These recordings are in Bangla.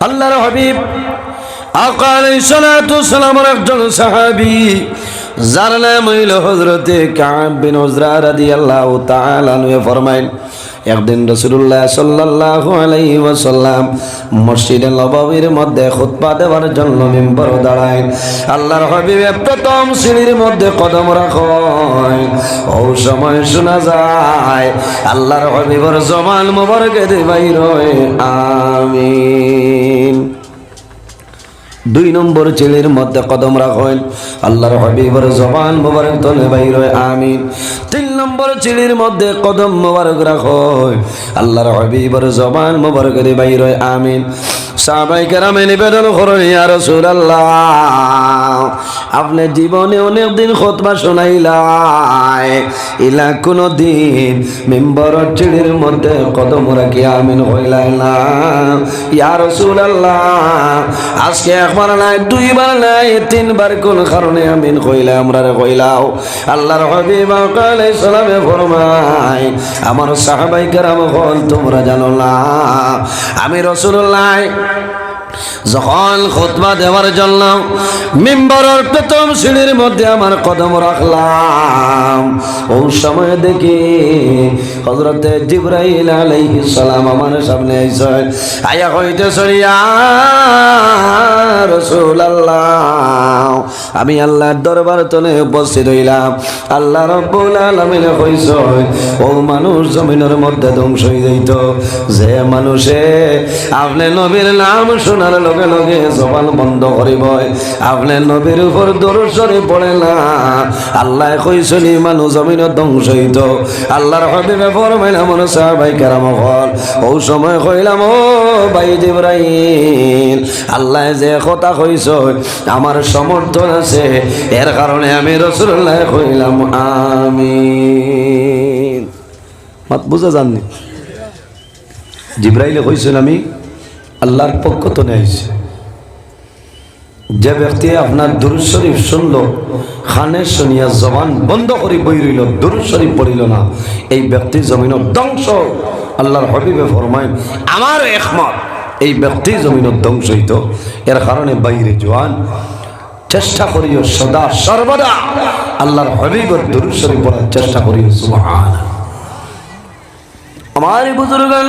আল্লাহর হাবিব আকা আলাইহিস সালাতু সালামের একজন সাহাবী যার নাম হইল হযরতে কাব বিন উজরা রাদিয়াল্লাহু তাআলা আনহু ফরমাইল, একদিন রাসূলুল্লাহ সাল্লাল্লাহু আলাইহি ওয়াসাল্লাম মসজিদে নববীর মধ্যে খুতবা দেওয়ার জন্য মিম্বর দাঁড়ায়। আল্লাহর হাবিব প্রথম সিঁড়ির মধ্যে কদম রাখেন ও সময় শোনা যায়, আল্লাহর হাবিবর জমান মোবারকে দে বাইর হয় আমিন। দুই নম্বর ছেলের মধ্যে কদম রাখেন। আল্লাহর হাবিবর জবান মোবারক তলে বাইর আমিন। তিন নম্বর ছেলের মধ্যে কদম মোবারক রাখেন। আল্লাহর হাবিবর জবান মোবারক বাইর আমিন। সাহাবাই কেরামে নিবেদন করেন, ইয়া রাসূলুল্লাহ। আপনি জীবনে অনেক দিন খতবা শোনাইলাই। ইলা কোনো দিন মেম্বর চিড়ির মধ্যে কদম রাখি আমিন হইলাই না। ইয়া রাসূলুল্লাহ, আজকে একবার নাই, দুইবার নাই, তিনবার কোন কারণে আমিন কইলা আমরা কইলাও আল্লাহর হাবিব আলাইহিস সালামে ফরমায়, আমার সাহাবাই কেরাম হল, তোমরা জানো না। আমি রাসূলুল্লাহ যখন খুতবা দেওয়ার জন্য মিম্বরের প্রথম সিঁড়ির মধ্যে আমার কদম রাখলাম ও সময় দেখি হজরতে জিব্রাইল আলাইহিস সালাম আমার সামনে আইসেন আয়া হইতে সরিয়া রাসূলুল্লাহ? আমি আল্লাহর দরবার তলে উপস্থিত হইলাম। আল্লাহ রব্বুল আলামিন কইছ, ও মানুষ জমিনের মধ্যে ধ্বংস হয়ে যাইত। যে মানুষে আপনি নবীর নাম শোনার লগে লগে জবান বন্ধ করিব। আপনি নবীর উপর দরসরে পড়ে না। আল্লাহ কইছনি মানুষ জমিন ধ্বংস হইত। আল্লাহর হবিবে ফরমাইলাম মনে সাহাবাই কেরাম হল। ও সময় কইলাম, ও ভাই জিব্রাইল, আল্লাহ যে কথা কইছ, আমার সমর্থন আছে। এর কারণে আমি রসুল্লাহ কইলাম আমি মাত বুঝা জাননি জিব্রাইলে কইছেন আমি আল্লাহর পক্ষ তো নেইছে যে। ব্যক্তি আপনার দুরুদ শরীফ শুনল, খানে শুনিয়া জবান বন্ধ করি বই রইল, দুরুদ শরীফ পড়িল না, এই ব্যক্তি জমিন ধ্বংস। আল্লাহর হবিবে ফরমায়, আমার একমত, এই ব্যক্তি জমিন ধ্বংস হইত। এর কারণে বাইরে জোয়ান, চেষ্টা করিও সদা সর্বদা। আল্লাহর হবিবের দুরুদ শরীফ পড়ার চেষ্টা করিও সুবহান আমার বুজুর্গান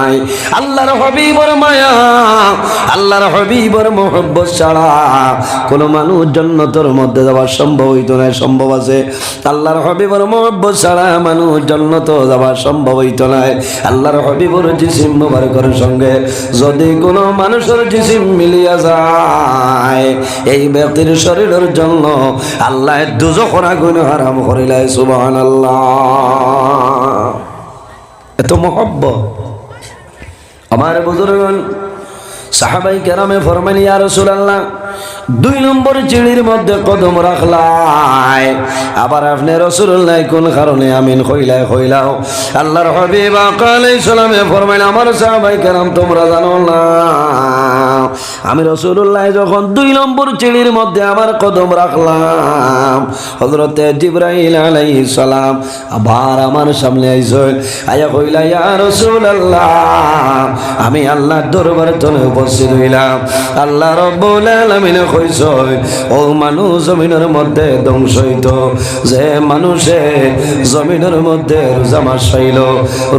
নাই। আল্লাহর হবিবর মায়া, আল্লাহর হবিবর মোহব্বত ছাড়া কোনো মানুষ জন্নতর মধ্যে যাওয়া সম্ভব হইতো না, সম্ভব আছে। আল্লাহর হবিবর মোহব্বত ছাড়া মানুষ জন্নত যাওয়া সম্ভব হইতো না। আল্লাহর হবিবর জিসিম মুবারকের সঙ্গে যদি কোনো মানুষের জিসিম মিলিয়া যায়, এই ব্যক্তির শরীরের জন্য আল্লাহ দুজখর আগুন হারাম করিলাই সুবহানাল্লাহ। এত মহব্বত। আমার বুজুর্গন সাহাবাই কেরামে ফরমান ইয়া রাসূলুল্লাহ, দুই নম্বর চিড়ির মধ্যে কদম রাখলাই। আবার আপনি রসুল্লাহ কোন কারণে আমিন হইলাই, হইলাও। আল্লাহর হাবিব কালে সালামে ফরমাইন, আমার সাহাবাই কেরাম, তোমরা জানো না। আমি রসুল্লাহ যখন দুই নম্বর চিড়ির মধ্যে আমার কদম রাখলাম হজরতে জিব্রাইল আলাইহিস সালাম আবার আমার সামনে আয়া কইলা, ইয়া রাসূলুল্লাহ, আমি উপস্থিত হইলাম। আল্লাহ রব্বুল আলামিন ও মানুষ জমিনের মধ্যে ধ্বংস হইত, যে মানুষে জমিনের মধ্যে রোজা মাস পাইল,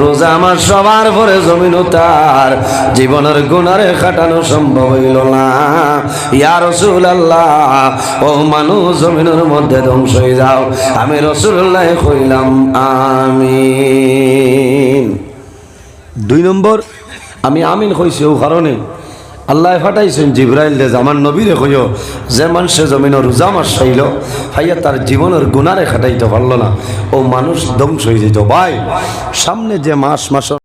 রোজা মাস সবার পরে জমিন তার, জীবনের গুণারে কাটানো সম্ভব হইল না। ইয়া রাসূলুল্লাহ, ও মানুষ, জমিনের মধ্যে ধ্বংস হয়ে যাও। আমি রাসূলুল্লাহ কইলাম আমিন। দুই নম্বর, আমি আমিন কইছি ও কারণে। আল্লাহ ফাটাইছেন জিব্রাইল দে আমার নবীরে কইও, যে মানুষে জমিন রোজা মাস চাইল হাইয়া তার জীবনের গুণারে খাটাইতে পারল না। ও মানুষ ধ্বংস হয়ে যেত। ভাই, সামনে যে মাস মাস